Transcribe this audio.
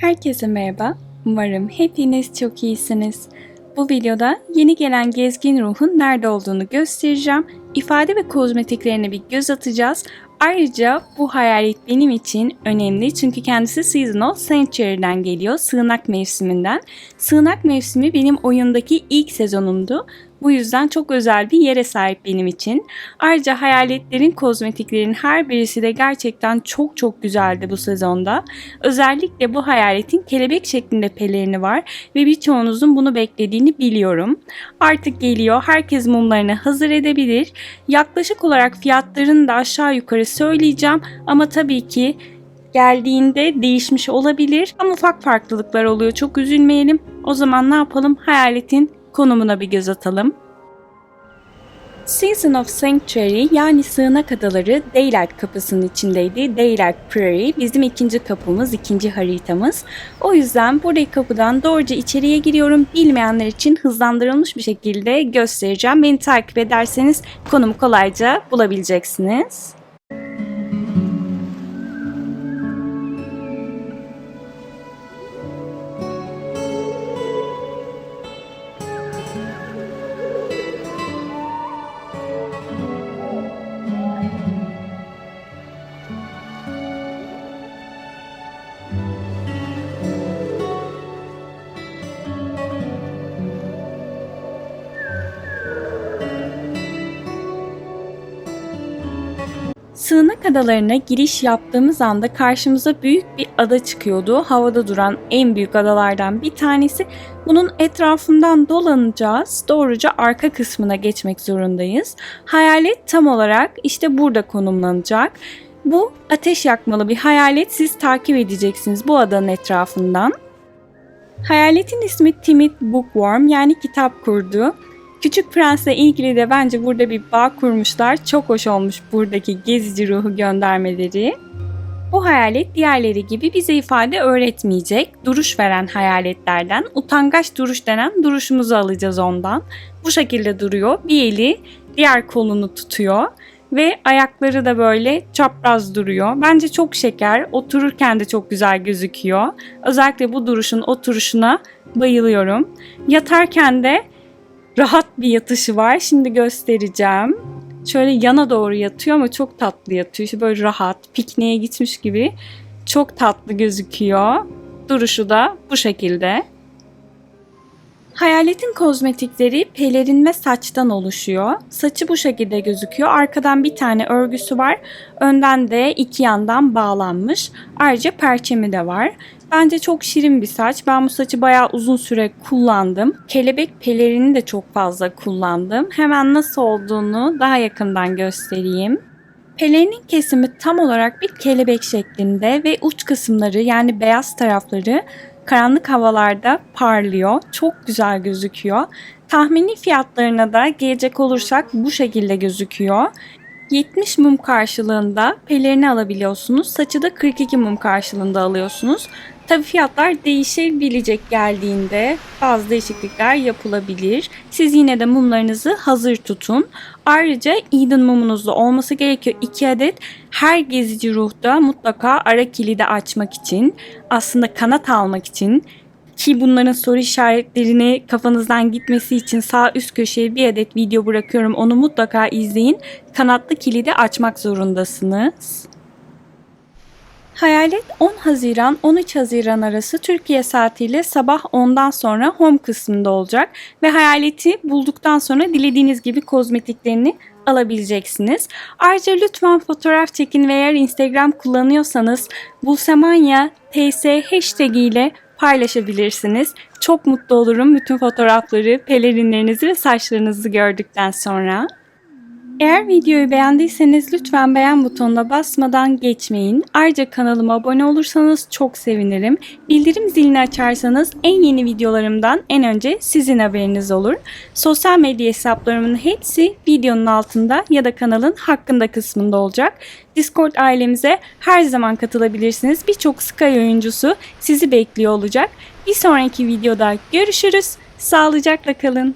Herkese merhaba. Umarım hepiniz çok iyisiniz. Bu videoda yeni gelen gezgin ruhun nerede olduğunu göstereceğim. İfade ve kozmetiklerine bir göz atacağız. Ayrıca bu hayalet benim için önemli çünkü kendisi Seasonal Sanctuary'den geliyor, sığınak mevsiminden. Sığınak mevsimi benim oyundaki ilk sezonumdu. Bu yüzden çok özel bir yere sahip benim için. Ayrıca hayaletlerin kozmetiklerin her birisi de gerçekten çok çok güzeldi bu sezonda. Özellikle bu hayaletin kelebek şeklinde pelerini var ve birçoğunuzun bunu beklediğini biliyorum. Artık geliyor. Herkes mumlarını hazır edebilir. Yaklaşık olarak fiyatlarını da aşağı yukarı söyleyeceğim ama tabii ki geldiğinde değişmiş olabilir ama ufak farklılıklar oluyor. Çok üzülmeyelim. O zaman ne yapalım? Hayaletin konumuna bir göz atalım. Season of Sanctuary yani sığınak adaları Daylight kapısının içindeydi. Daylight Prairie bizim ikinci kapımız, ikinci haritamız. O yüzden buradaki kapıdan doğruca içeriye giriyorum. Bilmeyenler için hızlandırılmış bir şekilde göstereceğim. Beni takip ederseniz konumu kolayca bulabileceksiniz. Sığınak adalarına giriş yaptığımız anda karşımıza büyük bir ada çıkıyordu. Havada duran en büyük adalardan bir tanesi. Bunun etrafından dolanacağız. Doğruca arka kısmına geçmek zorundayız. Hayalet tam olarak işte burada konumlanacak. Bu ateş yakmalı bir hayalet. Siz takip edeceksiniz bu adanın etrafından. Hayaletin ismi Timid Bookworm yani kitap kurdu. Küçük Prens'le ilgili de bence burada bir bağ kurmuşlar. Çok hoş olmuş buradaki gezici ruhu göndermeleri. Bu hayalet diğerleri gibi bize ifade öğretmeyecek. Duruş veren hayaletlerden, utangaç duruş denen duruşumuzu alacağız ondan. Bu şekilde duruyor. Bir eli diğer kolunu tutuyor ve ayakları da böyle çapraz duruyor. Bence çok şeker. Otururken de çok güzel gözüküyor. Özellikle bu duruşun oturuşuna bayılıyorum. Yatarken de rahat bir yatışı var. Şimdi göstereceğim. Şöyle yana doğru yatıyor ama çok tatlı yatıyor. İşte böyle rahat, pikniğe gitmiş gibi çok tatlı gözüküyor. Duruşu da bu şekilde. Hayaletin kozmetikleri pelerin ve saçtan oluşuyor. Saçı bu şekilde gözüküyor. Arkadan bir tane örgüsü var. Önden de iki yandan bağlanmış. Ayrıca perçemi de var. Bence çok şirin bir saç. Ben bu saçı bayağı uzun süre kullandım. Kelebek pelerini de çok fazla kullandım. Hemen nasıl olduğunu daha yakından göstereyim. Pelerinin kesimi tam olarak bir kelebek şeklinde ve uç kısımları yani beyaz tarafları karanlık havalarda parlıyor. Çok güzel gözüküyor. Tahmini fiyatlarına da gelecek olursak bu şekilde gözüküyor. 70 mum karşılığında pelerini alabiliyorsunuz. Saçı da 42 mum karşılığında alıyorsunuz. Tabi fiyatlar değişebilecek geldiğinde bazı değişiklikler yapılabilir. Siz yine de mumlarınızı hazır tutun. Ayrıca Eden mumunuzda olması gerekiyor 2 adet. Her gezici ruhta mutlaka ara kilidi açmak için, aslında kanat almak için ki bunların soru işaretlerini kafanızdan gitmesi için sağ üst köşeye bir adet video bırakıyorum. Onu mutlaka izleyin. Kanatlı kilidi açmak zorundasınız. Hayalet 10 Haziran 13 Haziran arası Türkiye saatiyle sabah 10'dan sonra home kısmında olacak ve hayaleti bulduktan sonra dilediğiniz gibi kozmetiklerini alabileceksiniz. Ayrıca lütfen fotoğraf çekin ve eğer Instagram kullanıyorsanız Bulsemanya TS hashtag ile paylaşabilirsiniz. Çok mutlu olurum bütün fotoğrafları, pelerinlerinizi ve saçlarınızı gördükten sonra. Eğer videoyu beğendiyseniz lütfen beğen butonuna basmadan geçmeyin. Ayrıca kanalıma abone olursanız çok sevinirim. Bildirim zilini açarsanız en yeni videolarımdan en önce sizin haberiniz olur. Sosyal medya hesaplarımın hepsi videonun altında ya da kanalın hakkında kısmında olacak. Discord ailemize her zaman katılabilirsiniz. Birçok Sky oyuncusu sizi bekliyor olacak. Bir sonraki videoda görüşürüz. Sağlıcakla kalın.